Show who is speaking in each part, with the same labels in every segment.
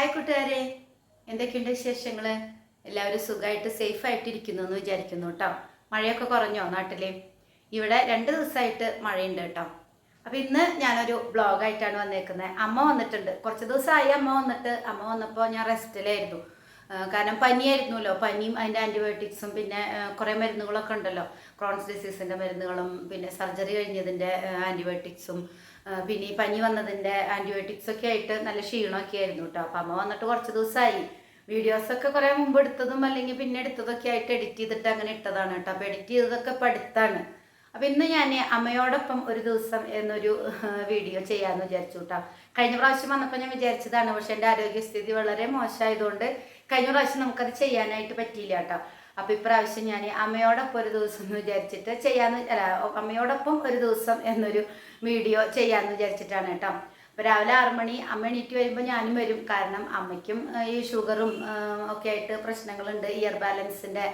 Speaker 1: Hi കൂട്ടുകാരെ. എന്തൊക്കെയുണ്ട് വിശേഷങ്ങൾ എല്ലാവരും സുഖമായിട്ട് സേഫ് ആയിട്ടിരിക്കുന്നു എന്ന് വിചാരിക്കുന്നു കേട്ടോ. മഴയൊക്കെ കുറഞ്ഞോ നാട്ടിൽ ഇവിടെ രണ്ട് ദിവസമായിട്ട് മഴയുണ്ട് കേട്ടോ. അപ്പോൾ ഇന്ന് ഞാനൊരു ബ്ലോഗായിട്ടാണ് വന്നേക്കുന്നത് അമ്മ വന്നിട്ടുണ്ട്. കുറച്ച് ദിവസമായി അമ്മ വന്നിട്ട്. അമ്മ വന്നപ്പോൾ ഞാൻ റെസ്റ്റിലായിരുന്നു. കാരണം പനിയായിരുന്നല്ലോ. പനിയും അതിന്റെ ആന്റിബയോട്ടിക്സും പിന്നെ കുറേ മരുന്നുകളൊക്കെ ഉണ്ടല്ലോ. ക്രോൺസ് ഡിസീസിന്റെ മരുന്നുകളും പിന്നെ സർജറി കഴിഞ്ഞതിന്റെ ആന്റിബയോട്ടിക്സും പിന്നെ ഈ പനി വന്നതിന്റെ ആന്റിബയോട്ടിക്സ് ഒക്കെ ആയിട്ട് നല്ല ക്ഷീണമൊക്കെ ആയിരുന്നു കേട്ടോ അപ്പം അമ്മ വന്നിട്ട് കുറച്ച് ദിവസമായി വീഡിയോസൊക്കെ കുറേ മുമ്പ് എടുത്തതും അല്ലെങ്കിൽ പിന്നെ എടുത്തതൊക്കെ ആയിട്ട് എഡിറ്റ് ചെയ്തിട്ട് അങ്ങനെ ഇട്ടതാണ് കേട്ടോ അപ്പോൾ എഡിറ്റ് ചെയ്തതൊക്കെ പഠിത്താണ് അപ്പം ഇന്ന് ഞാൻ അമ്മയോടൊപ്പം ഒരു ദിവസം എന്നൊരു വീഡിയോ ചെയ്യാമെന്ന് വിചാരിച്ചു കേട്ടോ കഴിഞ്ഞ പ്രാവശ്യം വന്നപ്പോൾ ഞാൻ വിചാരിച്ചതാണ് പക്ഷേ എന്റെ ആരോഗ്യസ്ഥിതി വളരെ മോശമായതുകൊണ്ട് കഴിഞ്ഞ പ്രാവശ്യം നമുക്കത് ചെയ്യാനായിട്ട് പറ്റിയില്ല കേട്ടോ അപ്പോൾ ഇപ്രാവശ്യം ഞാൻ അമ്മയോടൊപ്പം ഒരു ദിവസം എന്ന് വിചാരിച്ചിട്ട് ചെയ്യാന്ന് അല്ല അമ്മയോടൊപ്പം ഒരു ദിവസം എന്നൊരു വീഡിയോ ചെയ്യാന്ന് വിചാരിച്ചിട്ടാണ് കേട്ടോ. അപ്പോൾ രാവിലെ ആറു മണി അമ്മ എണീറ്റ് വരുമ്പോൾ ഞാനും വരും. കാരണം അമ്മയ്ക്കും ഈ ഷുഗറും ഒക്കെ ആയിട്ട് പ്രശ്നങ്ങളുണ്ട്. ഇയർ ബാലൻസിന്റെ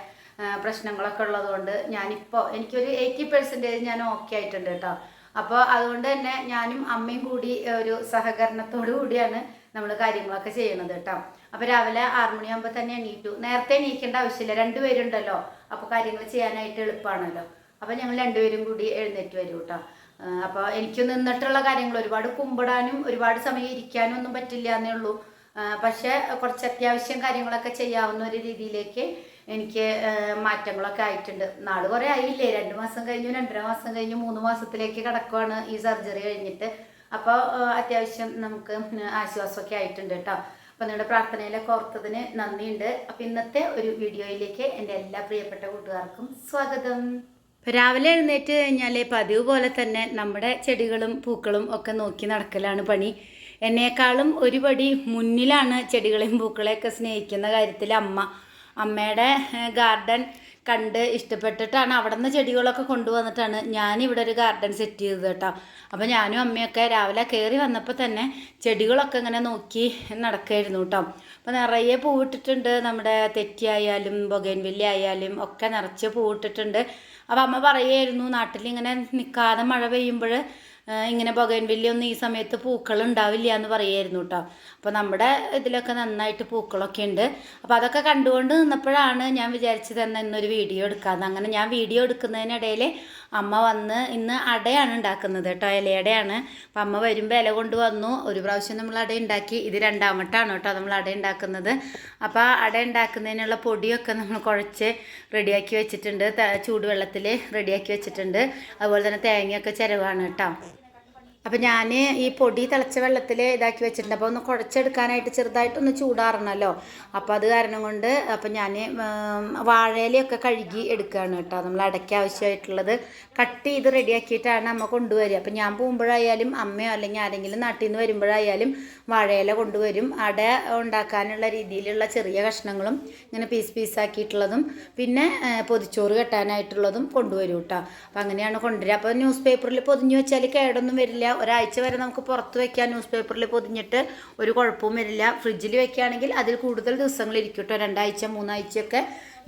Speaker 1: പ്രശ്നങ്ങളൊക്കെ ഉള്ളതുകൊണ്ട് ഞാനിപ്പോൾ എനിക്കൊരു എയ്റ്റി പെർസെന്റേജ് ഞാൻ ഓക്കെ ആയിട്ടുണ്ട് കേട്ടോ. അപ്പോൾ അതുകൊണ്ട് തന്നെ ഞാനും അമ്മയും കൂടി ഒരു സഹകരണത്തോടു കൂടിയാണ് നമ്മൾ കാര്യങ്ങളൊക്കെ ചെയ്യണത് കേട്ടോ. അപ്പോൾ രാവിലെ ആറുമണിയാകുമ്പോൾ തന്നെ എണീറ്റു. നേരത്തെ എണീക്കേണ്ട ആവശ്യമില്ല. രണ്ടുപേരുണ്ടല്ലോ അപ്പോൾ കാര്യങ്ങൾ ചെയ്യാനായിട്ട് എളുപ്പമാണല്ലോ അപ്പോൾ ഞങ്ങൾ രണ്ടുപേരും കൂടി എഴുന്നേറ്റ് വരും കേട്ടോ അപ്പോൾ എനിക്ക് നിന്നിട്ടുള്ള കാര്യങ്ങൾ ഒരുപാട് കുമ്പിടാനും ഒരുപാട് സമയം ഇരിക്കാനും ഒന്നും പറ്റില്ല എന്നേ ഉള്ളൂ. പക്ഷെ കുറച്ച് അത്യാവശ്യം കാര്യങ്ങളൊക്കെ ചെയ്യാവുന്ന ഒരു രീതിയിലേക്ക് എനിക്ക് മാറ്റങ്ങളൊക്കെ ആയിട്ടുണ്ട്. നാൾ കുറേ ആയില്ലേ? രണ്ട് മാസം കഴിഞ്ഞു രണ്ടര മാസം കഴിഞ്ഞു മൂന്ന് മാസത്തിലേക്ക് കിടക്കുവാണ് ഈ സർജറി കഴിഞ്ഞിട്ട്. അപ്പോൾ അത്യാവശ്യം നമുക്ക് ആശ്വാസമൊക്കെ ആയിട്ടുണ്ട് കേട്ടോ. അപ്പോൾ നിങ്ങളുടെ പ്രാർത്ഥനയിലൊക്കെ ഓർത്തതിന് നന്ദിയുണ്ട്. അപ്പോൾ ഇന്നത്തെ ഒരു വീഡിയോയിലേക്ക് എന്റെ എല്ലാ പ്രിയപ്പെട്ട കൂട്ടുകാർക്കും സ്വാഗതം. രാവിലെ എഴുന്നേറ്റ് കഴിഞ്ഞാൽ പതിവ് പോലെ തന്നെ നമ്മുടെ ചെടികളും പൂക്കളും ഒക്കെ നോക്കി നടക്കലാണ് പണി. എന്നേക്കാളും ഒരുപടി മുന്നിലാണ് ചെടികളെയും പൂക്കളെയൊക്കെ സ്നേഹിക്കുന്ന കാര്യത്തിൽ അമ്മ. അമ്മയുടെ ഗാർഡൻ കണ്ട് ഇഷ്ടപ്പെട്ടിട്ടാണ് അവിടെ നിന്ന് ചെടികളൊക്കെ കൊണ്ടുവന്നിട്ടാണ് ഞാനിവിടെ ഒരു ഗാർഡൻ സെറ്റ് ചെയ്തത് കേട്ടോ. അപ്പോൾ ഞാനും അമ്മയൊക്കെ രാവിലെ കയറി വന്നപ്പോൾ തന്നെ ചെടികളൊക്കെ ഇങ്ങനെ നോക്കി നടക്കായിരുന്നു കേട്ടോ. അപ്പോൾ നിറയെ പൂവിട്ടിട്ടുണ്ട്. നമ്മുടെ തെറ്റിയായാലും ബൊഗൈൻവില്ല ആയാലും ഒക്കെ നിറച്ച് പൂവിട്ടിട്ടുണ്ട്. അപ്പോൾ അമ്മ പറയുമായിരുന്നു നാട്ടിൽ ഇങ്ങനെ നിൽക്കാതെ മഴ പെയ്യുമ്പോൾ ഇങ്ങനെ ബൊഗൈൻവില്ല ഒന്നും ഈ സമയത്ത് പൂക്കൾ ഉണ്ടാവില്ല എന്ന് പറയായിരുന്നു കേട്ടോ അപ്പോൾ നമ്മുടെ ഇതിലൊക്കെ നന്നായിട്ട് പൂക്കളൊക്കെ ഉണ്ട്. അപ്പോൾ അതൊക്കെ കണ്ടുകൊണ്ട് നിന്നപ്പോഴാണ് ഞാൻ വിചാരിച്ചത് തന്നെ ഇന്നൊരു വീഡിയോ എടുക്കാമെന്ന് അങ്ങനെ ഞാൻ വീഡിയോ എടുക്കുന്നതിനിടയിൽ അമ്മ വന്ന് ഇന്ന് അടയാണ് ഉണ്ടാക്കുന്നത് കേട്ടോ ഇലയടയാണ്. അപ്പം അമ്മ വരുമ്പോൾ ഇല കൊണ്ട് വന്നു ഒരു പ്രാവശ്യം നമ്മൾ അട ഉണ്ടാക്കി. ഇത് രണ്ടാമട്ടാണ് കേട്ടോ നമ്മൾ അട ഉണ്ടാക്കുന്നത്. അപ്പോൾ അട ഉണ്ടാക്കുന്നതിനുള്ള പൊടിയൊക്കെ നമ്മൾ കുഴച്ച് റെഡിയാക്കി വെച്ചിട്ടുണ്ട്. ചൂടുവെള്ളത്തിൽ റെഡിയാക്കി വെച്ചിട്ടുണ്ട്. അതുപോലെ തന്നെ തേങ്ങയൊക്കെ ചിരവാണ് കേട്ടോ. അപ്പം ഞാൻ ഈ പൊടി തിളച്ച വെള്ളത്തിൽ ഇതാക്കി വെച്ചിട്ടുണ്ട്. അപ്പോൾ ഒന്ന് കുഴച്ചെടുക്കാനായിട്ട് ചെറുതായിട്ടൊന്ന് ചൂടാറണല്ലോ. അപ്പോൾ അത് കാരണം കൊണ്ട് അപ്പം ഞാൻ വാഴയിലയൊക്കെ കഴുകി എടുക്കുകയാണ് കേട്ടോ. നമ്മൾ അടയ്ക്ക് ആവശ്യമായിട്ടുള്ളത്. കട്ട് ചെയ്ത് റെഡിയാക്കിയിട്ടാണ് അമ്മ കൊണ്ടുവരിക. അപ്പം ഞാൻ പോകുമ്പോഴായാലും അമ്മയോ അല്ലെങ്കിൽ ആരെങ്കിലും നാട്ടിൽ നിന്ന് വരുമ്പോഴായാലും വാഴയില കൊണ്ടുവരും. അട ഉണ്ടാക്കാനുള്ള രീതിയിലുള്ള ചെറിയ കഷ്ണങ്ങളും ഇങ്ങനെ പീസ് പീസാക്കിയിട്ടുള്ളതും പിന്നെ പൊതിച്ചോറ് കെട്ടാനായിട്ടുള്ളതും കൊണ്ടുവരും കേട്ടോ. അപ്പം അങ്ങനെയാണ് കൊണ്ടുവരിക. അപ്പോൾ ന്യൂസ് പേപ്പറിൽ പൊതിഞ്ഞ് വെച്ചാൽ കേടൊന്നും വരില്ല. ഒരാഴ്ച വരെ നമുക്ക് പുറത്ത് വെക്കാം ന്യൂസ് പേപ്പറിൽ പൊതിഞ്ഞിട്ട് ഒരു കുഴപ്പവും വരില്ല. ഫ്രിഡ്ജിൽ വെക്കുകയാണെങ്കിൽ അതിൽ കൂടുതൽ ദിവസങ്ങൾ ഇരിക്കും കേട്ടോ. രണ്ടാഴ്ച മൂന്നാഴ്ചയൊക്കെ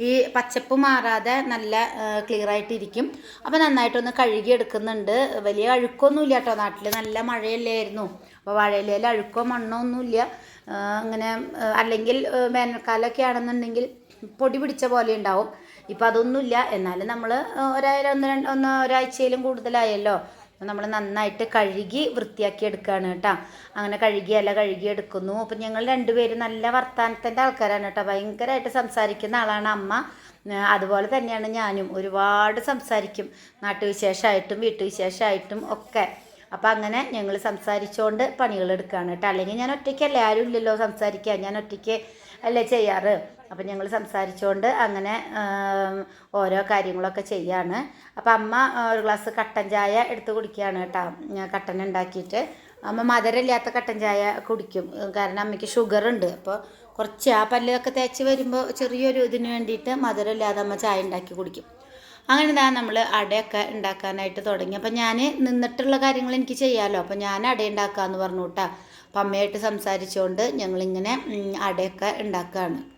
Speaker 1: ഈ പച്ചപ്പ് മാറാതെ നല്ല ക്ലിയർ ആയിട്ടിരിക്കും. അപ്പോൾ നന്നായിട്ടൊന്ന് കഴുകി എടുക്കുന്നുണ്ട്. വലിയ അഴുക്കൊന്നുമില്ല കേട്ടോ. നാട്ടിൽ നല്ല മഴയല്ലായിരുന്നു. അപ്പോൾ വാഴയിലയിൽ അഴുക്കോ മണ്ണോ ഒന്നുമില്ല. അങ്ങനെ അല്ലെങ്കിൽ വേനൽക്കാലമൊക്കെ ആണെന്നുണ്ടെങ്കിൽ പൊടി പിടിച്ച പോലെ ഉണ്ടാവും. ഇപ്പം അതൊന്നുമില്ല. എന്നാലും നമ്മൾ ഒരാഴ്ച ഒന്ന് രണ്ട് ഒന്ന് ഒരാഴ്ചയിലും കൂടുതലായല്ലോ. നമ്മൾ നന്നായിട്ട് കഴുകി വൃത്തിയാക്കി എടുക്കുകയാണ് കേട്ടോ. അങ്ങനെ കഴുകി ഇല കഴുകി എടുക്കുന്നു. അപ്പം ഞങ്ങൾ രണ്ടുപേരും നല്ല വർത്തമാനത്തിന്റെ ആൾക്കാരാണ് കേട്ടോ. ഭയങ്കരമായിട്ട് സംസാരിക്കുന്ന ആളാണ് അമ്മ. അതുപോലെ തന്നെയാണ് ഞാനും. ഒരുപാട് സംസാരിക്കും. നാട്ടുവിശേഷമായിട്ടും വീട്ടുവിശേഷമായിട്ടും ഒക്കെ. അപ്പം അങ്ങനെ ഞങ്ങൾ സംസാരിച്ചുകൊണ്ട് പണികൾ എടുക്കുകയാണ് കേട്ടോ. അല്ലെങ്കിൽ ഞാൻ ഒറ്റയ്ക്കല്ലേ? ആരും ഇല്ലല്ലോ സംസാരിക്കാൻ. ഞാൻ ഒറ്റയ്ക്ക് അല്ലേ ചെയ്യാറ്? അപ്പം ഞങ്ങൾ സംസാരിച്ചുകൊണ്ട് അങ്ങനെ ഓരോ കാര്യങ്ങളൊക്കെ ചെയ്യാണ്. അപ്പം അമ്മ ഒരു ഗ്ലാസ് കട്ടൻ ചായ എടുത്ത് കുടിക്കുകയാണ് കേട്ടോ. കട്ടൻ ഉണ്ടാക്കിയിട്ട്. അമ്മ മധുരമില്ലാത്ത കട്ടൻ ചായ കുടിക്കും. കാരണം അമ്മയ്ക്ക് ഷുഗർ ഉണ്ട്. അപ്പോൾ കുറച്ച് ആ പല്ലൊക്കെ തേച്ച് വരുമ്പോൾ ചെറിയൊരു ഇതിന് വേണ്ടിയിട്ട് മധുരമില്ലാതെ അമ്മ ചായ ഉണ്ടാക്കി കുടിക്കും. അങ്ങനെ ഇതാ നമ്മൾ അടയൊക്കെ ഉണ്ടാക്കാനായിട്ട് തുടങ്ങി. അപ്പം ഞാൻ നിന്നിട്ടുള്ള കാര്യങ്ങൾ എനിക്ക് ചെയ്യാമല്ലോ അപ്പം ഞാൻ അട ഉണ്ടാക്കാമെന്ന് പറഞ്ഞു കേട്ടോ. അപ്പം അമ്മയായിട്ട് സംസാരിച്ചുകൊണ്ട് ഞങ്ങളിങ്ങനെ അടയൊക്കെ ഉണ്ടാക്കുകയാണ്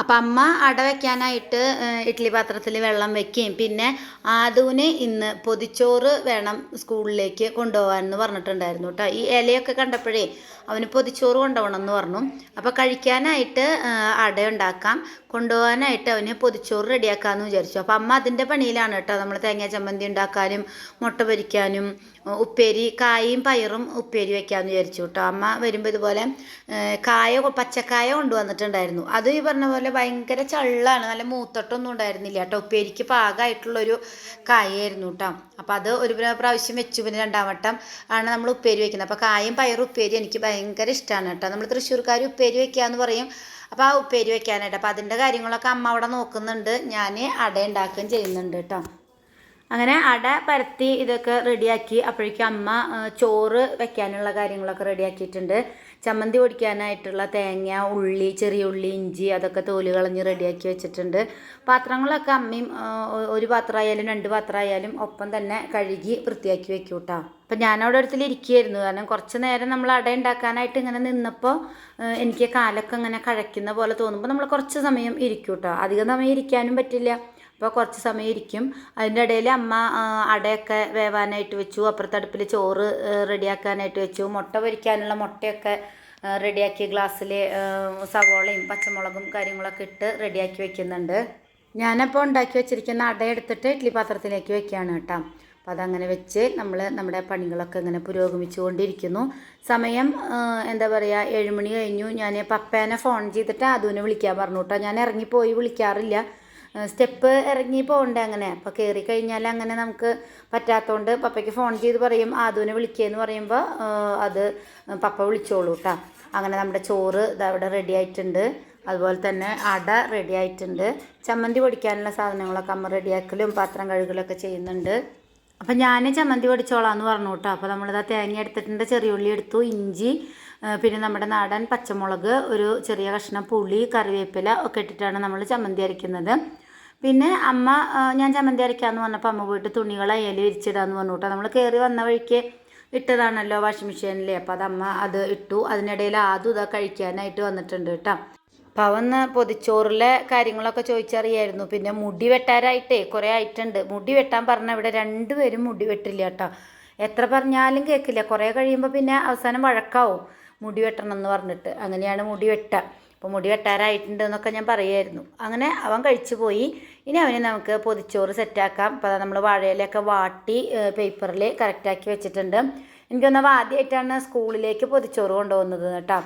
Speaker 1: അപ്പം അമ്മ അട വയ്ക്കാനായിട്ട് ഇഡ്ഡലി പാത്രത്തിൽ വെള്ളം വെക്കുകയും പിന്നെ ആദൂന് ഇന്ന് പൊതിച്ചോറ് വേണം സ്കൂളിലേക്ക് കൊണ്ടുപോകാൻ എന്ന് പറഞ്ഞിട്ടുണ്ടായിരുന്നു കേട്ടോ. ഈ ഇലയൊക്കെ കണ്ടപ്പോഴേ അവന് പൊതിച്ചോറ് കൊണ്ടുപോകണം എന്ന് പറഞ്ഞു. അപ്പോൾ കഴിക്കാനായിട്ട് അട ഉണ്ടാക്കാം കൊണ്ടുപോകാനായിട്ട് അവന് പൊതിച്ചോറ് റെഡിയാക്കാമെന്ന് വിചാരിച്ചു. അപ്പോൾ അമ്മ അതിന്റെ പണിയിലാണ് കേട്ടോ. നമ്മൾ തേങ്ങാ ചമ്മന്തി ഉണ്ടാക്കാനും മുട്ട പൊരിക്കാനും ഉപ്പേരി കായും പയറും ഉപ്പേരി വെക്കാമെന്ന് വിചാരിച്ചു കേട്ടോ അമ്മ വരുമ്പോൾ ഇതുപോലെ കായ പച്ചക്കായ കൊണ്ടുവന്നിട്ടുണ്ടായിരുന്നു. അത് ഈ പറഞ്ഞ പോലെ ഭയങ്കര ചള്ളാണ്. നല്ല മൂത്തട്ടൊന്നും ഉണ്ടായിരുന്നില്ല കേട്ടോ ഉപ്പേരിക്ക് പാകമായിട്ടുള്ളൊരു കായായിരുന്നു കേട്ടോ അപ്പോൾ അത് ഒരു പ്ര- പ്രാവശ്യം വെച്ചു. പിന്നെ രണ്ടാം വട്ടം ആണ് നമ്മൾ ഉപ്പേരി വെക്കുന്നത്. അപ്പോൾ കായും പയറും ഉപ്പേരി എനിക്ക് ഭയങ്കര ഇഷ്ടമാണ് കേട്ടോ നമ്മൾ തൃശ്ശൂർക്കാർ ഉപ്പേരി വെക്കാന്ന് പറയും. അപ്പോൾ ആ ഉപ്പേരി വെക്കാനായിട്ട്. അപ്പോൾ അതിന്റെ കാര്യങ്ങളൊക്കെ അമ്മ അവിടെ നോക്കുന്നുണ്ട്. ഞാൻ അട ഉണ്ടാക്കുകയും ചെയ്യുന്നുണ്ട് കേട്ടോ അങ്ങനെ അട പരത്തി ഇതൊക്കെ റെഡിയാക്കി അപ്പോഴേക്കും അമ്മ ചോറ് വെക്കാനുള്ള കാര്യങ്ങളൊക്കെ റെഡിയാക്കിയിട്ടുണ്ട്. ചമ്മന്തി പൊടിക്കാനായിട്ടുള്ള തേങ്ങ ഉള്ളി ചെറിയ ഉള്ളി ഇഞ്ചി അതൊക്കെ തോൽ കളഞ്ഞ് റെഡിയാക്കി വെച്ചിട്ടുണ്ട്. പാത്രങ്ങളൊക്കെ അമ്മയും ഒരു പാത്രമായാലും രണ്ട് പാത്രമായാലും ഒപ്പം തന്നെ കഴുകി വൃത്തിയാക്കി വെക്കും കേട്ടോ അപ്പം ഞാനവിടെ അടുത്തിൽ ഇരിക്കുകയായിരുന്നു. കാരണം കുറച്ച് നേരം നമ്മൾ അട ഉണ്ടാക്കാനായിട്ട് ഇങ്ങനെ നിന്നപ്പോൾ എനിക്ക് കാലൊക്കെ ഇങ്ങനെ കഴയ്ക്കുന്ന പോലെ തോന്നുമ്പോൾ നമ്മൾ കുറച്ച് സമയം ഇരിക്കും കേട്ടോ അധികം സമയം ഇരിക്കാനും പറ്റില്ല. അപ്പോൾ കുറച്ച് സമയം ഇരിക്കും അതിന്റെ ഇടയിൽ അമ്മ അടയൊക്കെ വേവാനായിട്ട് വെച്ചു. അപ്പുറത്തെ അടുപ്പിൽ ചോറ് റെഡിയാക്കാനായിട്ട് വെച്ചു. മുട്ട പൊരിക്കാനുള്ള മുട്ടയൊക്കെ റെഡിയാക്കി ഗ്ലാസ്സിൽ സവോളയും പച്ചമുളകും കാര്യങ്ങളൊക്കെ ഇട്ട് റെഡിയാക്കി വെക്കുന്നുണ്ട്. ഞാനപ്പോൾ ഉണ്ടാക്കി വെച്ചിരിക്കുന്ന അട എടുത്തിട്ട് ഇഡ്ഡലി പാത്രത്തിലേക്ക് വെക്കുകയാണ് കേട്ടോ. അപ്പോൾ അതങ്ങനെ വെച്ച് നമ്മൾ നമ്മുടെ പണികളൊക്കെ ഇങ്ങനെ പുരോഗമിച്ചുകൊണ്ടിരിക്കുന്നു. സമയം എന്താ പറയുക ഏഴുമണി കഴിഞ്ഞു. ഞാൻ പപ്പേനെ ഫോൺ ചെയ്തിട്ട് അതുവിനെ വിളിക്കാൻ പറഞ്ഞു കേട്ടോ. ഞാൻ ഇറങ്ങിപ്പോയി വിളിക്കാറില്ല. സ്റ്റെപ്പ് ഇറങ്ങി പോകണ്ടേ അങ്ങനെ. അപ്പോൾ കയറി കഴിഞ്ഞാൽ അങ്ങനെ നമുക്ക് പറ്റാത്തതുകൊണ്ട് പപ്പയ്ക്ക് ഫോൺ ചെയ്ത് പറയും ആദുവിനെ വിളിക്കുകയെന്ന് പറയുമ്പോൾ അത് പപ്പ വിളിച്ചോളൂ കേട്ടോ അങ്ങനെ നമ്മുടെ ചോറ് ഇതവിടെ റെഡി ആയിട്ടുണ്ട്. അതുപോലെ തന്നെ അട റെഡി ആയിട്ടുണ്ട്. ചമ്മന്തി പൊടിക്കാനുള്ള സാധനങ്ങളൊക്കെ അമ്മ റെഡിയാക്കലും പാത്രം കഴുകലൊക്കെ ചെയ്യുന്നുണ്ട്. അപ്പം ഞാൻ ചമ്മന്തി പൊടിച്ചോളാം എന്ന് പറഞ്ഞു കേട്ടോ അപ്പോൾ നമ്മളിതാ തേങ്ങ എടുത്തിട്ടുണ്ട് ചെറിയ ഉള്ളി എടുത്തു ഇഞ്ചി പിന്നെ നമ്മുടെ നാടൻ പച്ചമുളക് ഒരു ചെറിയ കഷ്ണം പുളി കറിവേപ്പില ഒക്കെ ഇട്ടിട്ടാണ് നമ്മൾ ചമ്മന്തി അരയ്ക്കുന്നത്. പിന്നെ അമ്മ ഞാൻ ചമ്മന്തി അരയ്ക്കാമെന്ന് പറഞ്ഞപ്പോൾ അമ്മ പോയിട്ട് തുണികൾ അയ്യൽ വിരിച്ചിടാന്ന് പറഞ്ഞു കേട്ടോ നമ്മൾ കയറി വന്ന വഴിക്ക് ഇട്ടതാണല്ലോ വാഷിംഗ് മെഷീനിൽ അപ്പോൾ അത് അമ്മ അത് ഇട്ടു. അതിനിടയിൽ ആദ്യം ഇതാ കഴിക്കാനായിട്ട് വന്നിട്ടുണ്ട് കേട്ടോ. അപ്പോൾ അവന്ന് പൊതിച്ചോറിലെ കാര്യങ്ങളൊക്കെ ചോദിച്ചറിയായിരുന്നു. പിന്നെ മുടി വെട്ടാനായിട്ടേ കുറേ ആയിട്ടുണ്ട്. മുടി വെട്ടാൻ പറഞ്ഞ ഇവിടെ രണ്ടുപേരും മുടി വെട്ടില്ല കേട്ടോ. എത്ര പറഞ്ഞാലും കേൾക്കില്ല കുറേ കഴിയുമ്പോൾ പിന്നെ അവസാനം വഴക്കാവും. മുടി വെട്ടണം എന്ന് പറഞ്ഞിട്ട്. അങ്ങനെയാണ് മുടി വെട്ടുക അപ്പോൾ മുടി വെട്ടാറായിട്ടുണ്ട് എന്നൊക്കെ ഞാൻ പറയുമായിരുന്നു അങ്ങനെ അവൻ കഴിച്ചു പോയി. ഇനി അവന് നമുക്ക് പൊതിച്ചോറ് സെറ്റാക്കാം അപ്പോൾ നമ്മൾ വാഴയിലൊക്കെ വാട്ടി പേപ്പറിൽ കറക്റ്റാക്കി വെച്ചിട്ടുണ്ട്. എനിക്കൊന്ന് ആദ്യമായിട്ടാണ് സ്കൂളിലേക്ക് പൊതിച്ചോറ് കൊണ്ടുപോകുന്നത് കേട്ടോ.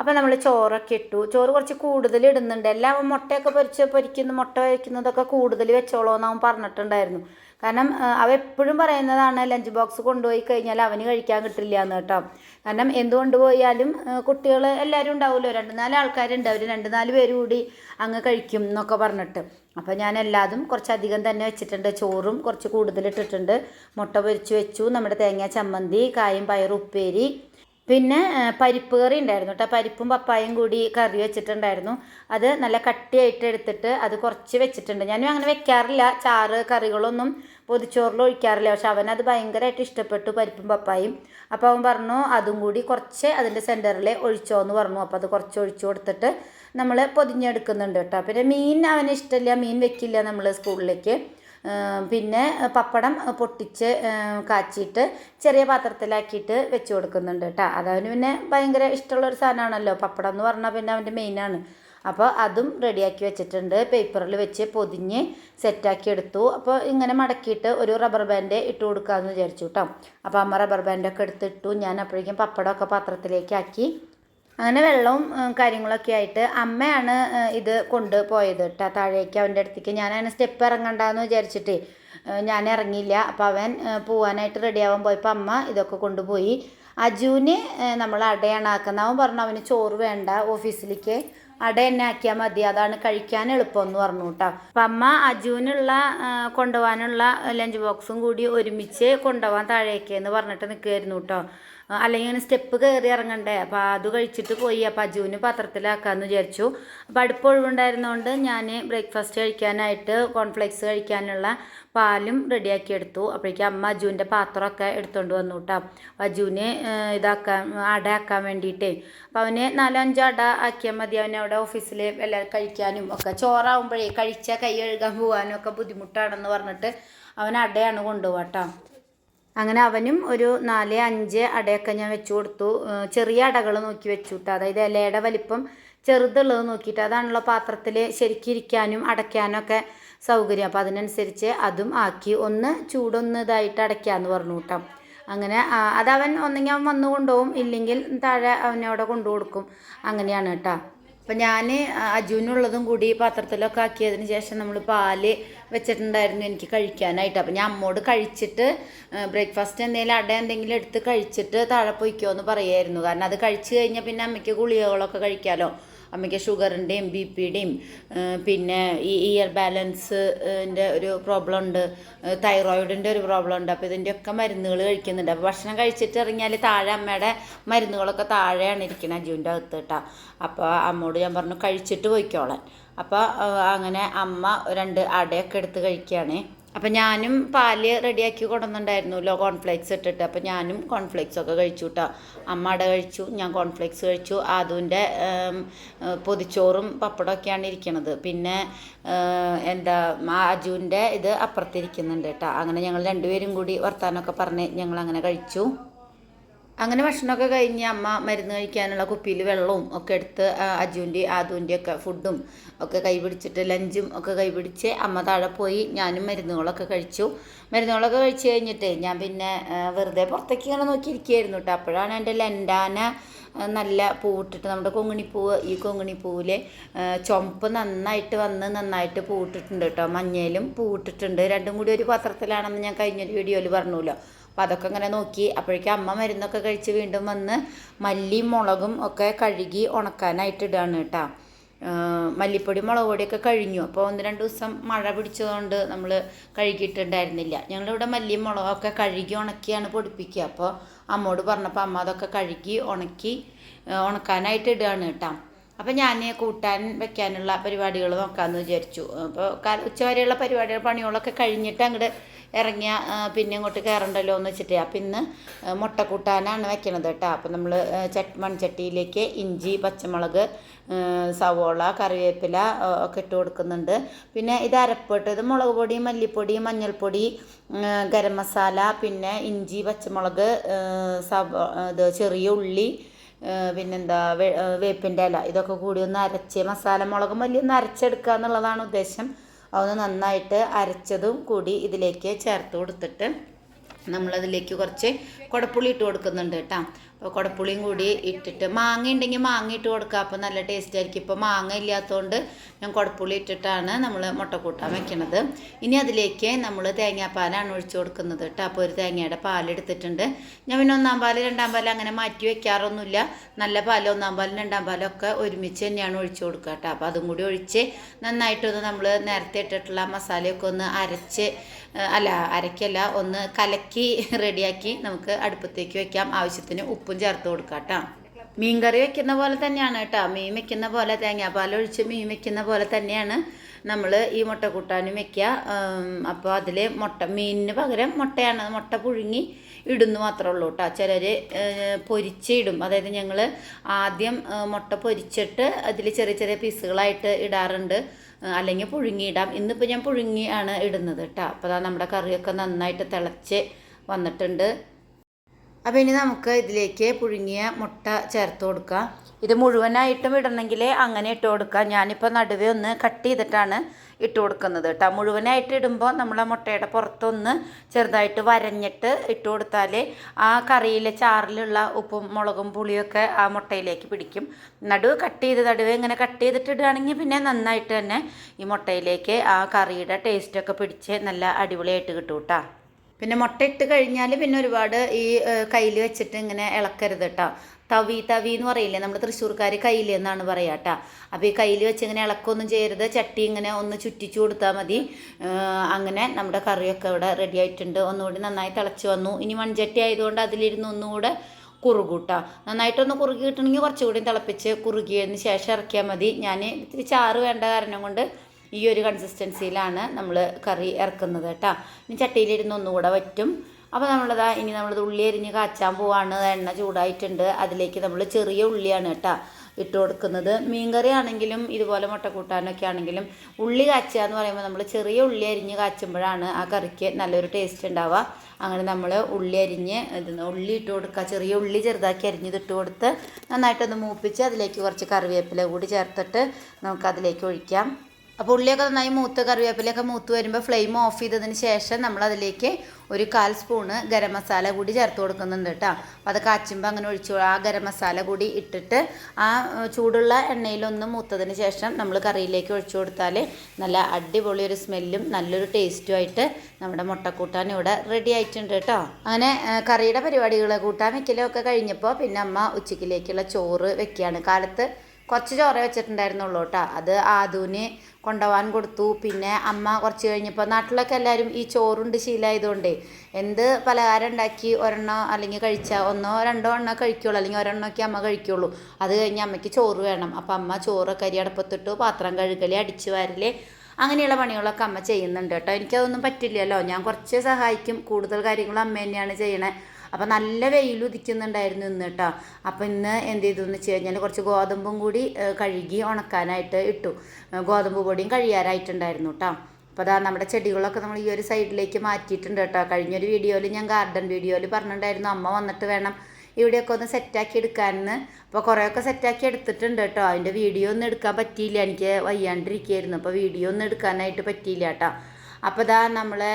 Speaker 1: അപ്പോൾ നമ്മൾ ചോറൊക്കെ ഇട്ടു. ചോറ് കുറച്ച് കൂടുതൽ ഇടുന്നുണ്ട്. എല്ലാം മുട്ടയൊക്കെ പൊരിച്ച് പൊരിക്കുന്നു മുട്ട വയ്ക്കുന്നതൊക്കെ കൂടുതൽ വെച്ചോളൂ എന്ന് അവൻ പറഞ്ഞിട്ടുണ്ടായിരുന്നു. കാരണം അവ എപ്പോഴും പറയുന്നതാണ് ലഞ്ച് ബോക്സ് കൊണ്ടുപോയി കഴിഞ്ഞാൽ അവന് കഴിക്കാൻ കിട്ടില്ല എന്ന് കേട്ടോ. കാരണം എന്ത് കൊണ്ടുപോയാലും കുട്ടികൾ എല്ലാവരും ഉണ്ടാവുമല്ലോ. രണ്ട് നാല് ആൾക്കാരുണ്ട്. അവർ രണ്ട് നാല് പേര് കൂടി അങ്ങ് കഴിക്കും എന്നൊക്കെ പറഞ്ഞിട്ട്. അപ്പോൾ ഞാൻ എല്ലാതും കുറച്ചധികം തന്നെ വെച്ചിട്ടുണ്ട്. ചോറും കുറച്ച് കൂടുതൽ ഇട്ടിട്ടുണ്ട്. മുട്ട പൊരിച്ച് വെച്ചു. നമ്മുടെ തേങ്ങ ചമ്മന്തി കായും പയറും ഉപ്പേരി. പിന്നെ പരിപ്പ് കറി ഉണ്ടായിരുന്നു കേട്ടോ. പരിപ്പും പപ്പായും കൂടി കറി വെച്ചിട്ടുണ്ടായിരുന്നു. അത് നല്ല കട്ടിയായിട്ട് എടുത്തിട്ട് അത് കുറച്ച് വെച്ചിട്ടുണ്ട്. ഞാനും അങ്ങനെ വെക്കാറില്ല. ചാറ് കറികളൊന്നും പൊതിച്ചോറിൽ ഒഴിക്കാറില്ല? പക്ഷെ അവനത് ഭയങ്കരമായിട്ട് ഇഷ്ടപ്പെട്ടു പരിപ്പും പപ്പായും. അപ്പോൾ അവൻ പറഞ്ഞു അതും കൂടി കുറച്ച് അതിന്റെ സെന്ററിൽ ഒഴിച്ചോ എന്ന് പറഞ്ഞു. അപ്പോൾ അത് കുറച്ച് ഒഴിച്ചു കൊടുത്തിട്ട് നമ്മൾ പൊതിഞ്ഞെടുക്കുന്നുണ്ട് കേട്ടോ. പിന്നെ മീൻ അവന് ഇഷ്ടമില്ല. മീൻ വെക്കില്ല നമ്മൾ സ്കൂളിലേക്ക്. പിന്നെ പപ്പടം പൊട്ടിച്ച് കാച്ചിയിട്ട് ചെറിയ പാത്രത്തിലാക്കിയിട്ട് വെച്ച് കൊടുക്കുന്നുണ്ട് കേട്ടോ. അതവന് പിന്നെ ഭയങ്കര ഇഷ്ടമുള്ളൊരു സാധനമാണല്ലോ. പപ്പടം എന്ന് പറഞ്ഞാൽ പിന്നെ അവന്റെ മെയിനാണ് അപ്പോൾ അതും റെഡിയാക്കി വെച്ചിട്ടുണ്ട്. പേപ്പറിൽ വെച്ച് പൊതിഞ്ഞ് സെറ്റാക്കി എടുത്തു. അപ്പോൾ ഇങ്ങനെ മടക്കിയിട്ട് ഒരു റബ്ബർ ബാൻഡ് ഇട്ട് കൊടുക്കാമെന്ന് വിചാരിച്ചു കേട്ടോ അപ്പോൾ അമ്മ റബ്ബർ ബാൻഡൊക്കെ എടുത്തിട്ടു ഞാൻ അപ്പോഴേക്കും പപ്പടമൊക്കെ പാത്രത്തിലേക്കാക്കി. അങ്ങനെ വെള്ളവും കാര്യങ്ങളൊക്കെ ആയിട്ട് അമ്മയാണ് ഇത് കൊണ്ട് പോയത് കേട്ടോ താഴേക്ക് അവന്റെ അടുത്തേക്ക്. ഞാനങ്ങനെ സ്റ്റെപ്പ് ഇറങ്ങണ്ടെന്ന് വിചാരിച്ചിട്ട് ഞാൻ ഇറങ്ങിയില്ല. അപ്പോൾ അവൻ പോവാനായിട്ട് റെഡിയാവാൻ പോയപ്പോൾ അമ്മ ഇതൊക്കെ കൊണ്ടുപോയി. അജുവിന് നമ്മൾ അടയാണ് അവൻ പറഞ്ഞു അവന് ചോറ് വേണ്ട ഓഫീസിലേക്ക്. അട തന്നെ ആക്കിയാൽ മതി. അതാണ് കഴിക്കാൻ എളുപ്പം എന്ന് പറഞ്ഞു കേട്ടോ അപ്പം അമ്മ അജുവിനുള്ള കൊണ്ടുപോകാനുള്ള ലഞ്ച് ബോക്സും കൂടി ഒരുമിച്ച് കൊണ്ടുപോകാൻ താഴേക്ക് എന്ന് പറഞ്ഞിട്ട് നിൽക്കുമായിരുന്നു കേട്ടോ അല്ലെങ്കിൽ അങ്ങനെ സ്റ്റെപ്പ് കയറി ഇറങ്ങണ്ടേ. അപ്പോൾ അത് കഴിച്ചിട്ട് പോയി. അപ്പോൾ അജുവിന് പത്രത്തിലാക്കാമെന്ന് വിചാരിച്ചു. അപ്പോൾ അടുപ്പ് ഒഴിവുണ്ടായിരുന്നതുകൊണ്ട് ഞാൻ ബ്രേക്ക്ഫാസ്റ്റ് കഴിക്കാനായിട്ട് കോൺഫ്ലെക്സ് കഴിക്കാനുള്ള പാലും റെഡിയാക്കി എടുത്തു. അപ്പോഴേക്കും അമ്മ അജുവിന്റെ പാത്രമൊക്കെ എടുത്തുകൊണ്ട് വന്നു കേട്ടോ അപ്പോൾ അജുവിന് ഇതാക്കാൻ അട ആക്കാൻ വേണ്ടിയിട്ടേ. അപ്പോൾ അവന് നാലഞ്ച് അട ആക്കിയാൽ മതി. അവനെ അവിടെ ഓഫീസിൽ എല്ലാം കഴിക്കാനും ഒക്കെ. ചോറാവുമ്പോഴേ കഴിച്ചാൽ കൈ കഴുകാൻ പോകാനും ഒക്കെ ബുദ്ധിമുട്ടാണെന്ന് പറഞ്ഞിട്ട് അവൻ അടയാണ് കൊണ്ടുപോകട്ടോ അങ്ങനെ അവനും ഒരു നാല് അഞ്ച് അടയൊക്കെ ഞാൻ വെച്ചു കൊടുത്തു. ചെറിയ അടകൾ നോക്കി വെച്ചു കേട്ടോ അതായത് ഇലയുടെ വലിപ്പം ചെറുതുള്ളത് നോക്കിയിട്ട് അതാണല്ലോ പാത്രത്തിൽ ശരിക്കും ഇരിക്കാനും അടയ്ക്കാനും ഒക്കെ സൗകര്യം. അപ്പോൾ അതിനനുസരിച്ച് അതും ആക്കി ഒന്ന് ചൂടൊന്ന് ഇതായിട്ട് അടയ്ക്കാമെന്ന് പറഞ്ഞു കേട്ടോ. അങ്ങനെ അത് അതവൻ ഒന്നെങ്കിൽ അവൻ വന്നു കൊണ്ടുപോകും. ഇല്ലെങ്കിൽ താഴെ അവനവിടെ കൊണ്ടു കൊടുക്കും. അങ്ങനെയാണ് കേട്ടോ. അപ്പം ഞാൻ അജുവിനുള്ളതും കൂടി പാത്രത്തിലൊക്കെ ആക്കിയതിന് ശേഷം നമ്മൾ പാൽ വെച്ചിട്ടുണ്ടായിരുന്നു എനിക്ക് കഴിക്കാനായിട്ട്. അപ്പം ഞാൻ അമ്മോട് കഴിച്ചിട്ട് ബ്രേക്ക്ഫാസ്റ്റ് എന്തെങ്കിലും അട എന്തെങ്കിലും എടുത്ത് കഴിച്ചിട്ട് താഴെ പൊയ്ക്കോ എന്ന് പറയായിരുന്നു. കാരണം അത് കഴിച്ചു കഴിഞ്ഞാൽ പിന്നെ അമ്മയ്ക്ക് ഗുളികകളൊക്കെ കഴിക്കാമല്ലോ അമ്മയ്ക്ക് ഷുഗറിന്റെയും ബി പിയുടെയും പിന്നെ ഈ ഇയർ ബാലൻസിന്റെ ഒരു പ്രോബ്ലം ഉണ്ട് തൈറോയിഡിന്റെ ഒരു പ്രോബ്ലം ഉണ്ട് അപ്പോൾ ഇതിന്റെയൊക്കെ മരുന്നുകൾ കഴിക്കുന്നുണ്ട്. അപ്പോൾ ഭക്ഷണം കഴിച്ചിട്ട് ഇറങ്ങിയാൽ താഴെ അമ്മയുടെ മരുന്നുകളൊക്കെ താഴെയാണ് ഇരിക്കുന്നത് അജുവിന്റെ അകത്ത് കേട്ടോ. അപ്പോൾ അമ്മോട് ഞാൻ പറഞ്ഞു കഴിച്ചിട്ട് പോയിക്കോളാൻ. അപ്പോൾ അങ്ങനെ അമ്മ രണ്ട് അടയൊക്കെ എടുത്ത് കഴിക്കുകയാണ്. അപ്പം ഞാനും പാൽ റെഡിയാക്കി കൊണ്ടുവന്നിട്ടുണ്ടായിരുന്നല്ലോ കോൺഫ്ലേക്സ് ഇട്ടിട്ട്. അപ്പം ഞാനും കോൺഫ്ലേക്സ് ഒക്കെ കഴിച്ചു കേട്ടോ അമ്മ അട കഴിച്ചു ഞാൻ കോൺഫ്ലേക്സ് കഴിച്ചു. ആദുവിന്റെ പൊതിച്ചോറും പപ്പടമൊക്കെയാണ് ഇരിക്കണത്. പിന്നെ എന്താ അജുവിന്റെ ഇത് അപ്പുറത്തിരിക്കുന്നുണ്ട് കേട്ടോ. അങ്ങനെ ഞങ്ങൾ രണ്ടുപേരും കൂടി വർത്താനമൊക്കെ പറഞ്ഞ് ഞങ്ങൾ അങ്ങനെ കഴിച്ചു. അങ്ങനെ ഭക്ഷണമൊക്കെ കഴിഞ്ഞ് അമ്മ മരുന്ന് കഴിക്കാനുള്ള കുപ്പിയിൽ വെള്ളവും ഒക്കെ എടുത്ത് അജുവിന്റെ ആദുവിന്റെ ഒക്കെ ഫുഡും ഒക്കെ കൈപിടിച്ചിട്ട് ലഞ്ചും ഒക്കെ കൈപിടിച്ച് അമ്മ താഴെ പോയി ഞാനും മരുന്നുകളൊക്കെ കഴിച്ചു. മരുന്നുകളൊക്കെ കഴിച്ചു കഴിഞ്ഞിട്ട് ഞാൻ പിന്നെ വെറുതെ പുറത്തേക്ക് ഇങ്ങനെ നോക്കിയിരിക്കുകയായിരുന്നു കേട്ടോ. അപ്പോഴാണ് എന്റെ ലെൻഡാന നല്ല പൂവിട്ടിട്ട് നമ്മുടെ കൊങ്ങിണിപ്പൂവ് ഈ കൊങ്ങിണിപ്പൂവിൽ ചുമപ്പ് നന്നായിട്ട് വന്ന് നന്നായിട്ട് പൂവിട്ടിട്ടുണ്ട് കേട്ടോ. മഞ്ഞയിലും പൂവിട്ടിട്ടുണ്ട്. രണ്ടും കൂടി ഒരു പാത്രത്തിലാണെന്ന് ഞാൻ കഴിഞ്ഞൊരു വീഡിയോയിൽ പറഞ്ഞല്ലോ. അപ്പോൾ അതൊക്കെ ഇങ്ങനെ നോക്കി. അപ്പോഴേക്കും അമ്മ മരുന്നൊക്കെ കഴിച്ച് വീണ്ടും വന്ന് മല്ലിയും മുളകും ഒക്കെ കഴുകി ഉണക്കാനായിട്ട് ഇടുകയാണ് കേട്ടോ. മല്ലിപ്പൊടി മുളക് പൊടിയൊക്കെ കഴിഞ്ഞു. അപ്പോൾ ഒന്ന് രണ്ട് ദിവസം മഴ പിടിച്ചതുകൊണ്ട് നമ്മൾ കഴുകിയിട്ടുണ്ടായിരുന്നില്ല. ഞങ്ങളിവിടെ മല്ലിയും മുളകൊക്കെ കഴുകി ഉണക്കിയാണ് പൊടിപ്പിക്കുക. അപ്പോൾ അമ്മോട് പറഞ്ഞപ്പോൾ അമ്മ അതൊക്കെ കഴുകി ഉണക്കി ഉണക്കാനായിട്ട് ഇടുകയാണ് കേട്ടോ. അപ്പോൾ ഞാൻ കൂട്ടാൻ വെക്കാനുള്ള പരിപാടികൾ നോക്കാമെന്ന് വിചാരിച്ചു. അപ്പോൾ ഉച്ച ഉച്ചവരെയുള്ള പരിപാടികൾ പണികളൊക്കെ കഴിഞ്ഞിട്ട് അങ്ങോട്ട് ഇറങ്ങിയ പിന്നെ ഇങ്ങോട്ട് കയറണ്ടല്ലോ എന്ന് വെച്ചിട്ട് അപ്പം ഇന്ന് മുട്ടക്കൂട്ടാനാണ് മുട്ട കൂട്ടാനാണ് വെക്കണത് കേട്ടോ. അപ്പം നമ്മൾ ചട്ട് മൺചട്ടിയിലേക്ക് ഇഞ്ചി പച്ചമുളക് സവോള കറിവേപ്പില ഒക്കെ ഇട്ട് കൊടുക്കുന്നുണ്ട്. പിന്നെ ഇത് അരപ്പിട്ട് ഇത് മുളക് പൊടി മല്ലിപ്പൊടി മഞ്ഞൾപ്പൊടി ഗരം മസാല പിന്നെ ഇഞ്ചി പച്ചമുളക് സവോ ഇത് ചെറിയ ഉള്ളി പിന്നെന്താ വേപ്പിന്റെ ഇല ഇതൊക്കെ കൂടി ഒന്ന് അരച്ച് മസാല മുളകും മല്ലി ഒന്ന് അരച്ചെടുക്കുക എന്നുള്ളതാണ് ഉദ്ദേശം. അതൊന്ന് നന്നായിട്ട് അരച്ചതും കൂടി ഇതിലേക്ക് ചേർത്ത് കൊടുത്തിട്ട് നമ്മളതിലേക്ക് കുറച്ച് കുടപ്പുളി ഇട്ട് കൊടുക്കുന്നുണ്ട് കേട്ടോ. കുടപ്പുളിയും കൂടി ഇട്ടിട്ട് മാങ്ങ ഉണ്ടെങ്കിൽ മാങ്ങ ഇട്ട് കൊടുക്കുക അപ്പോൾ നല്ല ടേസ്റ്റ് ആയിരിക്കും. ഇപ്പോൾ മാങ്ങ ഇല്ലാത്തതുകൊണ്ട് ഞാൻ കുടപ്പുളി ഇട്ടിട്ടാണ് നമ്മൾ മുട്ടക്കൂട്ടാൻ വെക്കണത്. ഇനി അതിലേക്ക് നമ്മൾ തേങ്ങാപ്പാലാണ് ഒഴിച്ചു കൊടുക്കുന്നത് കേട്ടോ. അപ്പോൾ ഒരു തേങ്ങയുടെ പാലെടുത്തിട്ടുണ്ട് ഞാൻ പിന്നെ ഒന്നാം പാൽ രണ്ടാം പാൽ അങ്ങനെ മാറ്റി വെക്കാറൊന്നുമില്ല. നല്ല പാൽ ഒന്നാം പാലും രണ്ടാം പാലും ഒക്കെ ഒരുമിച്ച് തന്നെയാണ് ഒഴിച്ചു കൊടുക്കുക കേട്ടോ. അപ്പോൾ അതും കൂടി ഒഴിച്ച് നന്നായിട്ടൊന്ന് നമ്മൾ നേരത്തെ ഇട്ടിട്ടുള്ള മസാലയൊക്കെ ഒന്ന് അരച്ച് അല്ല അരക്കല്ല ഒന്ന് കലക്കി റെഡിയാക്കി നമുക്ക് അടുപ്പത്തേക്ക് വെക്കാം. ആവശ്യത്തിന് ഉപ്പും ചേർത്ത് കൊടുക്കാം കേട്ടോ മീൻ കറി വെക്കുന്ന പോലെ തന്നെയാണ് കേട്ടോ. മീൻ വെക്കുന്ന പോലെ തേങ്ങാപ്പാൽ ഒഴിച്ച് മീൻ വെക്കുന്ന പോലെ തന്നെയാണ് നമ്മൾ ഈ മുട്ട കൂട്ടാനും വെക്കുക. അപ്പോൾ അതിൽ മുട്ട മീനിന് പകരം മുട്ടയാണ്. മുട്ട പുഴുങ്ങി ഇടുന്നു മാത്രമേ ഉള്ളൂ കേട്ടോ. ചിലർ പൊരിച്ച് ഇടും അതായത് ഞങ്ങൾ ആദ്യം മുട്ട പൊരിച്ചിട്ട് അതിൽ ചെറിയ ചെറിയ പീസുകളായിട്ട് ഇടാറുണ്ട്. അല്ലെങ്കിൽ പുഴുങ്ങിയിടാം. ഇന്നിപ്പോൾ ഞാൻ പുഴുങ്ങിയാണ് ഇടുന്നത് കേട്ടോ അപ്പോൾ അതാ നമ്മുടെ കറിയൊക്കെ നന്നായിട്ട് തിളച്ച് വന്നിട്ടുണ്ട്. അപ്പോൾ ഇനി നമുക്ക് ഇതിലേക്ക് പുഴുങ്ങിയ മുട്ട ചേർത്ത് കൊടുക്കാം. ഇത് മുഴുവനായിട്ടും ഇടണമെങ്കിൽ അങ്ങനെ ഇട്ട് കൊടുക്കാം. ഞാനിപ്പോൾ നടുവേ ഒന്ന് കട്ട് ചെയ്തിട്ടാണ് ഇട്ട് കൊടുക്കുന്നത് കേട്ടോ. മുഴുവനായിട്ട് ഇടുമ്പോൾ നമ്മൾ ആ മുട്ടയുടെ പുറത്തൊന്ന് ചെറുതായിട്ട് വരഞ്ഞിട്ട് ഇട്ട് കൊടുത്താൽ ആ കറിയിലെ ചാറിലുള്ള ഉപ്പും മുളകും പുളിയൊക്കെ ആ മുട്ടയിലേക്ക് പിടിക്കും. നടുവ് കട്ട് ചെയ്ത് നടുവ് ഇങ്ങനെ കട്ട് ചെയ്തിട്ട് ഇടുകയാണെങ്കിൽ പിന്നെ നന്നായിട്ട് തന്നെ ഈ മുട്ടയിലേക്ക് ആ കറിയുടെ ടേസ്റ്റൊക്കെ പിടിച്ച് നല്ല അടിപൊളിയായിട്ട് കിട്ടും കേട്ടോ. പിന്നെ മുട്ടയിട്ട് കഴിഞ്ഞാൽ പിന്നെ ഒരുപാട് ഈ കയ്യിൽ വെച്ചിട്ട് ഇങ്ങനെ ഇളക്കരുത് കേട്ടോ തവി തവി എന്ന് പറയില്ലേ നമ്മൾ തൃശ്ശൂർക്കാർ കയ്യിൽ എന്നാണ് പറയുക കേട്ടോ അപ്പോൾ ഈ കയ്യിൽ വെച്ച് ഇങ്ങനെ ഇളക്കൊന്നും ചെയ്യരുത്. ചട്ടി ഇങ്ങനെ ഒന്ന് ചുറ്റിച്ചു കൊടുത്താൽ മതി. അങ്ങനെ നമ്മുടെ കറിയൊക്കെ ഇവിടെ റെഡി ആയിട്ടുണ്ട്. ഒന്നുകൂടി നന്നായി തിളച്ച് വന്നു. ഇനി മൺചട്ടി ആയതുകൊണ്ട് അതിലിരുന്ന് ഒന്നുകൂടെ കുറുകൂട്ട നന്നായിട്ടൊന്ന് കുറുകി കിട്ടണമെങ്കിൽ കുറച്ചുകൂടി തിളപ്പിച്ച് കുറുകിയതിന് ശേഷം ഇറക്കിയാൽ മതി. ഞാൻ ഇത്തിരി ചാറ് വേണ്ട കാരണം കൊണ്ട് ഈ ഒരു കൺസിസ്റ്റൻസിയിലാണ് നമ്മൾ കറി ഇറക്കുന്നത് കേട്ടോ. ഇനി ചട്ടിയിലിരുന്ന് ഒന്നുകൂടെ വറ്റും. അപ്പോൾ നമ്മളിതാ ഇനി നമ്മളത് ഉള്ളി അരിഞ്ഞ് കാച്ചാൻ പോവാണ്. എണ്ണ ചൂടായിട്ടുണ്ട്. അതിലേക്ക് നമ്മൾ ചെറിയ ഉള്ളിയാണ് കേട്ടോ ഇട്ട് കൊടുക്കുന്നത്. മീൻകറി ആണെങ്കിലും ഇതുപോലെ മുട്ടക്കൂട്ടാനൊക്കെ ആണെങ്കിലും ഉള്ളി കാച്ചുക എന്ന് പറയുമ്പോൾ നമ്മൾ ചെറിയ ഉള്ളി അരിഞ്ഞ് കാച്ചുമ്പോഴാണ് ആ കറിക്ക് നല്ലൊരു ടേസ്റ്റ് ഉണ്ടാവുക. അങ്ങനെ നമ്മൾ ഉള്ളി അരിഞ്ഞ് ഇത് ഉള്ളി ഇട്ട് കൊടുക്കുക. ചെറിയ ഉള്ളി ചെറുതാക്കി അരിഞ്ഞത് ഇട്ട് കൊടുത്ത് നന്നായിട്ടൊന്ന് മൂപ്പിച്ച് അതിലേക്ക് കുറച്ച് കറിവേപ്പില കൂടി ചേർത്തിട്ട് നമുക്കതിലേക്ക് ഒഴിക്കാം. അപ്പോൾ ഉള്ളിയൊക്കെ നന്നായി മൂത്ത് കറിവേപ്പിലയൊക്കെ മൂത്ത് വരുമ്പോൾ ഫ്ലെയിം ഓഫ് ചെയ്തതിന് ശേഷം നമ്മൾ അതിലേക്ക് ഒരു കാൽ സ്പൂണ് ഗരം മസാല കൂടി ചേർത്ത് കൊടുക്കുന്നുണ്ട് കേട്ടോ അപ്പോൾ അത് കാച്ചുമ്പോൾ അങ്ങനെ ഒഴിച്ചു. ആ ഗരം മസാല കൂടി ഇട്ടിട്ട് ആ ചൂടുള്ള എണ്ണയിലൊന്നും മൂത്തതിന് ശേഷം നമ്മൾ കറിയിലേക്ക് ഒഴിച്ചു കൊടുത്താൽ നല്ല അടിപൊളി ഒരു സ്മെല്ലും നല്ലൊരു ടേസ്റ്റും ആയിട്ട് നമ്മുടെ മുട്ടക്കൂട്ടാൻ ഇവിടെ റെഡി ആയിട്ടുണ്ട് കേട്ടോ അങ്ങനെ കറിയുടെ പരിപാടികൾ കൂട്ടാൻ വെക്കലൊക്കെ കഴിഞ്ഞപ്പോൾ പിന്നെ അമ്മ ഉച്ചക്കിലേക്കുള്ള ചോറ് വെക്കുകയാണ് കാലത്ത് കുറച്ച് ചോറ വെച്ചിട്ടുണ്ടായിരുന്നുള്ളൂ കേട്ടോ. അത് ആദൂന് കൊണ്ടുപോകാൻ കൊടുത്തു. പിന്നെ അമ്മ കുറച്ച് കഴിഞ്ഞപ്പോൾ നാട്ടിലൊക്കെ എല്ലാവരും ഈ ചോറുണ്ട് ശീലമായതുകൊണ്ട് എന്ത് പലഹാരം ഉണ്ടാക്കി ഒരെണ്ണോ അല്ലെങ്കിൽ കഴിച്ചാൽ ഒന്നോ രണ്ടോ എണ്ണോ കഴിക്കുള്ളൂ. അല്ലെങ്കിൽ ഒരെണ്ണമൊക്കെ അമ്മ കഴിക്കുള്ളൂ. അത് കഴിഞ്ഞ് അമ്മയ്ക്ക് ചോറ് വേണം. അപ്പം അമ്മ ചോറൊക്കെ കരി അടപ്പത്തിട്ട് പാത്രം കഴുകലി അടിച്ചു വാരൽ അങ്ങനെയുള്ള പണികളൊക്കെ അമ്മ ചെയ്യുന്നുണ്ട് കേട്ടോ. എനിക്കതൊന്നും പറ്റില്ലല്ലോ. ഞാൻ കുറച്ച് സഹായിക്കും. കൂടുതൽ കാര്യങ്ങളും അമ്മ തന്നെയാണ് ചെയ്യണേ. അപ്പം നല്ല വെയിൽ ഉദിക്കുന്നുണ്ടായിരുന്നു ഇന്ന് കേട്ടോ അപ്പം ഇന്ന് എന്ത് ചെയ്തു എന്ന് വെച്ച് കഴിഞ്ഞാൽ കുറച്ച് ഗോതമ്പും കൂടി കഴുകി ഉണക്കാനായിട്ട് ഇട്ടു. ഗോതമ്പ് പൊടിയും കഴിയാറായിട്ടുണ്ടായിരുന്നു കേട്ടോ അപ്പോൾ അതാ നമ്മുടെ ചെടികളൊക്കെ നമ്മൾ ഈ ഒരു സൈഡിലേക്ക് മാറ്റിയിട്ടുണ്ട് കേട്ടോ കഴിഞ്ഞൊരു വീഡിയോയിൽ ഞാൻ ഗാർഡൻ വീഡിയോയിൽ പറഞ്ഞിട്ടുണ്ടായിരുന്നു. അമ്മ വന്നിട്ട് വേണം ഇവിടെയൊക്കെ ഒന്ന് സെറ്റാക്കി എടുക്കാമെന്ന് അപ്പോൾ കുറേയൊക്കെ സെറ്റാക്കി എടുത്തിട്ടുണ്ട് കേട്ടോ അതിന്റെ വീഡിയോ ഒന്നും എടുക്കാൻ പറ്റിയില്ല. എനിക്ക് വയ്യാണ്ടിരിക്കുകയായിരുന്നു അപ്പോൾ വീഡിയോ ഒന്നും എടുക്കാനായിട്ട് പറ്റിയില്ല കേട്ടോ അപ്പോൾ ഇതാ നമ്മളെ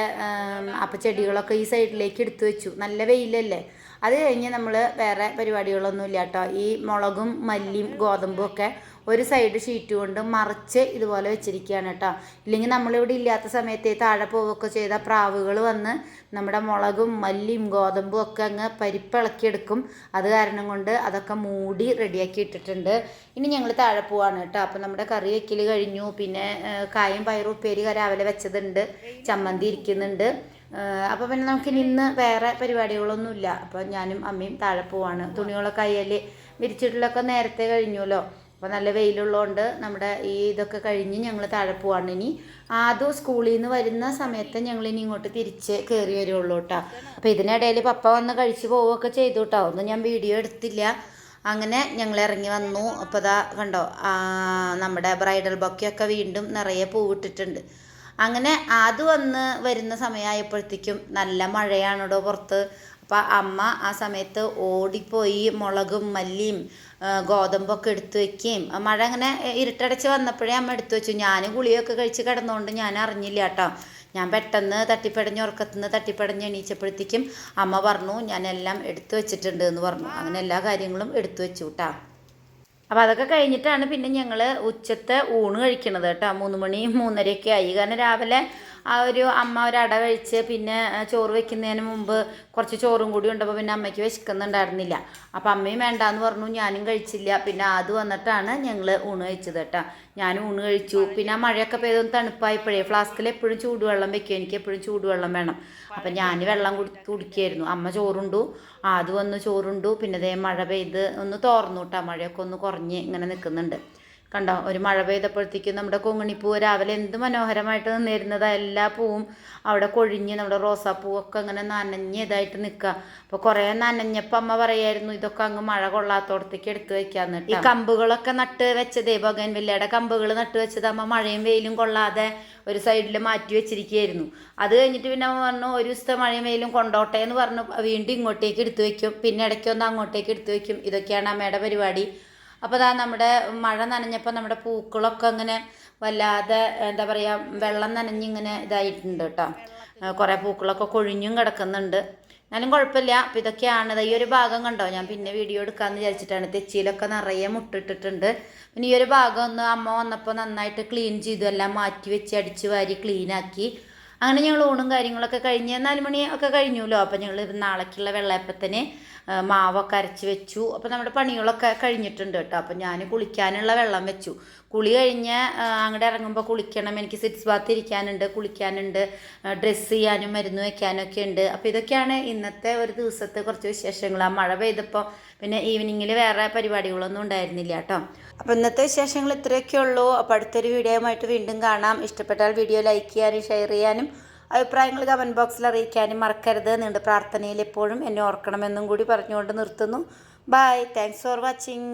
Speaker 1: അപ്പോൾ ചെടികളൊക്കെ ഈ സൈഡിലേക്ക് എടുത്തു വെച്ചു. നല്ല വെയിലല്ലേ? അത് കഴിഞ്ഞ് നമ്മൾ വേറെ പരിപാടികളൊന്നും ഇല്ല കേട്ടോ ഈ മുളകും മല്ലിയും ഗോതമ്പും ഒക്കെ ഒരു സൈഡ് ഷീറ്റ് കൊണ്ട് മറിച്ച് ഇതുപോലെ വെച്ചിരിക്കുകയാണ് കേട്ടോ. ഇല്ലെങ്കിൽ നമ്മളിവിടെ ഇല്ലാത്ത സമയത്ത് താഴെ പോവുകയൊക്കെ ചെയ്ത പ്രാവുകൾ വന്ന് നമ്മുടെ മുളകും മല്ലിയും ഗോതമ്പും ഒക്കെ അങ്ങ് പരിപ്പിളക്കിയെടുക്കും അത് കാരണം കൊണ്ട് അതൊക്കെ മൂടി റെഡിയാക്കി ഇട്ടിട്ടുണ്ട്. ഇനി ഞങ്ങൾ താഴെ പോവാണ് കേട്ടോ. അപ്പം നമ്മുടെ കറി വെക്കൽ കഴിഞ്ഞു. പിന്നെ കായും പയറും ഉപ്പേരി രാവിലെ വെച്ചതുണ്ട്. ചമ്മന്തി ഇരിക്കുന്നുണ്ട്. അപ്പോൾ പിന്നെ നമുക്ക് ഇനി ഇന്ന് വേറെ പരിപാടികളൊന്നുമില്ല. അപ്പോൾ ഞാനും അമ്മയും താഴെ പോവാണ്. തുണികളൊക്കെ അയ്യൽ വിരിച്ചിട്ടുള്ളൊക്കെ നേരത്തെ കഴിഞ്ഞുല്ലോ. അപ്പോൾ നല്ല വെയിലുള്ളതുകൊണ്ട് നമ്മുടെ ഈ ഇതൊക്കെ കഴിഞ്ഞ് ഞങ്ങൾ താഴെ പോവാണ് ഇനി. ആദ്യം സ്കൂളിൽ നിന്ന് വരുന്ന സമയത്ത് ഞങ്ങൾ ഇനി ഇങ്ങോട്ട് തിരിച്ച് കയറി വരുള്ളൂ കേട്ടോ. അപ്പോൾ ഇതിനിടയിൽ പപ്പ വന്ന് കഴിച്ച് പോവുകയൊക്കെ ചെയ്തു കേട്ടോ. ഒന്നും ഞാൻ വീഡിയോ എടുത്തില്ല. അങ്ങനെ ഞങ്ങൾ ഇറങ്ങി വന്നു. അപ്പോൾ ഇതാ കണ്ടോ നമ്മുടെ ബ്രൈഡൽ ബൊക്കെയൊക്കെ വീണ്ടും നിറയെ പൂവിട്ടിട്ടുണ്ട്. അങ്ങനെ അത് വന്ന് വരുന്ന സമയമായപ്പോഴത്തേക്കും നല്ല മഴയാണോ പുറത്ത്. അപ്പം അമ്മ ആ സമയത്ത് ഓടിപ്പോയി മുളകും മല്ലിയും ഗോതമ്പൊക്കെ എടുത്തു വെക്കുകയും മഴ അങ്ങനെ ഇരുട്ടടച്ച് വന്നപ്പോഴേ അമ്മ എടുത്തു വെച്ചു. ഞാൻ ഗുളിയൊക്കെ കഴിച്ച് കിടന്നുകൊണ്ട് ഞാൻ അറിഞ്ഞില്ല കേട്ടോ. ഞാൻ പെട്ടെന്ന് തട്ടിപ്പടഞ്ഞ് ഉറക്കത്തുനിന്ന് തട്ടിപ്പടഞ്ഞ് എണീച്ചപ്പോഴത്തേക്കും അമ്മ പറഞ്ഞു ഞാൻ എല്ലാം എടുത്തു വെച്ചിട്ടുണ്ട് എന്ന് പറഞ്ഞു. അങ്ങനെ എല്ലാ കാര്യങ്ങളും എടുത്തു വെച്ചു കേട്ടോ അപ്പോൾ അതൊക്കെ കഴിഞ്ഞിട്ടാണ് പിന്നെ ഞങ്ങൾ ഉച്ചത്തെ ഊണ് കഴിക്കണത് കേട്ടോ. മൂന്ന് മണി മൂന്നരയൊക്കെ ആയി. കാരണം രാവിലെ ആ ഒരു അമ്മ ഒരു അട കഴിച്ച് പിന്നെ ചോറ് വെക്കുന്നതിന് മുമ്പ് കുറച്ച് ചോറും കൂടി ഉണ്ടപ്പോൾ പിന്നെ അമ്മയ്ക്ക് വിശക്കുന്നുണ്ടായിരുന്നില്ല. അപ്പോൾ അമ്മയും വേണ്ടാന്ന് പറഞ്ഞു. ഞാനും കഴിച്ചില്ല. പിന്നെ അത് വന്നിട്ടാണ് ഞങ്ങൾ ഊണ് കഴിച്ചത് കേട്ടോ. ഞാനും ഊണ് കഴിച്ചു. പിന്നെ മഴയൊക്കെ പെയ്തൊന്ന് തണുപ്പായപ്പോഴേ ഫ്ലാസ്കിൽ എപ്പോഴും ചൂടുവെള്ളം വെക്കും. എനിക്ക് എപ്പോഴും ചൂടുവെള്ളം വേണം. അപ്പം ഞാൻ വെള്ളം കുടി കുടിക്കുകയായിരുന്നു അമ്മ ചോറുണ്ടു. അത് വന്ന് ചോറുണ്ടു. പിന്നെ ദേ മഴ പെയ്ത് ഒന്ന് തോർന്നു കേട്ടോ. മഴയൊക്കെ ഒന്ന് കുറഞ്ഞ് ഇങ്ങനെ നിൽക്കുന്നുണ്ട് കണ്ടോ ഒരു മഴ പെയ്തപ്പോഴത്തേക്കും നമ്മുടെ കൊങ്ങിണിപ്പൂ രാവിലെ എന്ത് മനോഹരമായിട്ട് നിന്നിരുന്നത് എല്ലാ പൂവും അവിടെ കൊഴിഞ്ഞ് നമ്മുടെ റോസാപ്പൂവൊക്കെ അങ്ങനെ നനഞ്ഞ് ഇതായിട്ട് നിൽക്കുക അപ്പോൾ കുറേ നനഞ്ഞപ്പോൾ അമ്മ പറയായിരുന്നു ഇതൊക്കെ അങ്ങ് മഴ കൊള്ളാത്തോടത്തേക്ക് എടുത്തു വെക്കാന്ന് ഈ കമ്പുകളൊക്കെ നട്ട് വെച്ചതേ ബോഗൻവില്ലയുടെ കമ്പുകൾ നട്ട് വെച്ചത് അമ്മ. മഴയും വെയിലും കൊള്ളാതെ ഒരു സൈഡിൽ മാറ്റി വെച്ചിരിക്കുകയായിരുന്നു. അത് കഴിഞ്ഞിട്ട് പിന്നെ പറഞ്ഞു ഒരു ദിവസത്തെ മഴയും വെയിലും കൊണ്ടോട്ടെ എന്ന് പറഞ്ഞു. വീണ്ടും ഇങ്ങോട്ടേക്ക് എടുത്തു വെക്കും. പിന്നെ ഇടയ്ക്കൊന്ന് അങ്ങോട്ടേക്ക് എടുത്തു വെക്കും. ഇതൊക്കെയാണ് അമ്മയുടെ പരിപാടി. അപ്പോൾ അതാ നമ്മുടെ മഴ നനഞ്ഞപ്പോൾ നമ്മുടെ പൂക്കളൊക്കെ അങ്ങനെ വല്ലാതെ എന്താ പറയുക വെള്ളം നനഞ്ഞിങ്ങനെ ഇതായിട്ടുണ്ട് കേട്ടോ. കുറേ പൂക്കളൊക്കെ കൊഴിഞ്ഞും കിടക്കുന്നുണ്ട്. എന്നാലും കുഴപ്പമില്ല. അപ്പോൾ ഇതൊക്കെയാണ്. ഈ ഒരു ഭാഗം കണ്ടോ? ഞാൻ പിന്നെ വീഡിയോ എടുക്കാമെന്ന് വിചാരിച്ചിട്ടാണ്. തെച്ചിയിലൊക്കെ നിറയെ മുട്ടിട്ടിട്ടുണ്ട്. പിന്നെ ഈ ഒരു ഭാഗം ഒന്ന് അമ്മ വന്നപ്പോൾ നന്നായിട്ട് ക്ലീൻ ചെയ്തു. എല്ലാം മാറ്റി വെച്ച് അടിച്ച് വാരി ക്ലീനാക്കി. അങ്ങനെ ഞങ്ങൾ ഊണും കാര്യങ്ങളൊക്കെ കഴിഞ്ഞ് നാല് മണി ഒക്കെ കഴിഞ്ഞുല്ലോ. അപ്പോൾ ഞങ്ങൾ നാളേക്കുള്ള വെള്ളയപ്പത്തിന് മാവൊക്കെ അരച്ച് വെച്ചു. അപ്പോൾ നമ്മുടെ പണികളൊക്കെ കഴിഞ്ഞിട്ടുണ്ട് കേട്ടോ. അപ്പോൾ ഞാൻ കുളിക്കാനുള്ള വെള്ളം വെച്ചു. കുളി കഴിഞ്ഞ് അങ്ങോട്ട് ഇറങ്ങുമ്പോൾ കുളിക്കണം. എനിക്ക് സിറ്റ്സ് ബാത്ത് ഇരിക്കാനുണ്ട് കുളിക്കാനുണ്ട് ഡ്രസ്സ് ചെയ്യാനും മരുന്ന് വെക്കാനൊക്കെ ഉണ്ട്. അപ്പോൾ ഇതൊക്കെയാണ് ഇന്നത്തെ ഒരു ദിവസത്തെ കുറച്ച് വിശേഷങ്ങൾ. ആ മഴ പെയ്തപ്പോൾ പിന്നെ ഈവനിങ്ങിൽ വേറെ പരിപാടികളൊന്നും ഉണ്ടായിരുന്നില്ല കേട്ടോ. അപ്പോൾ ഇന്നത്തെ വിശേഷങ്ങൾ ഇത്രയൊക്കെ ഉള്ളൂ. അപ്പോൾ അടുത്തൊരു വീഡിയോയുമായിട്ട് വീണ്ടും കാണാം. ഇഷ്ടപ്പെട്ടാൽ വീഡിയോ ലൈക്ക് ചെയ്യാനും ഷെയർ ചെയ്യാനും അഭിപ്രായങ്ങൾ കമന്റ് ബോക്സിൽ അറിയിക്കാനും മറക്കരുത്. നിങ്ങളുടെ പ്രാർത്ഥനയിൽ എപ്പോഴും എന്നെ ഓർക്കണമെന്നും കൂടി പറഞ്ഞുകൊണ്ട് നിർത്തുന്നു. Bye thanks for watching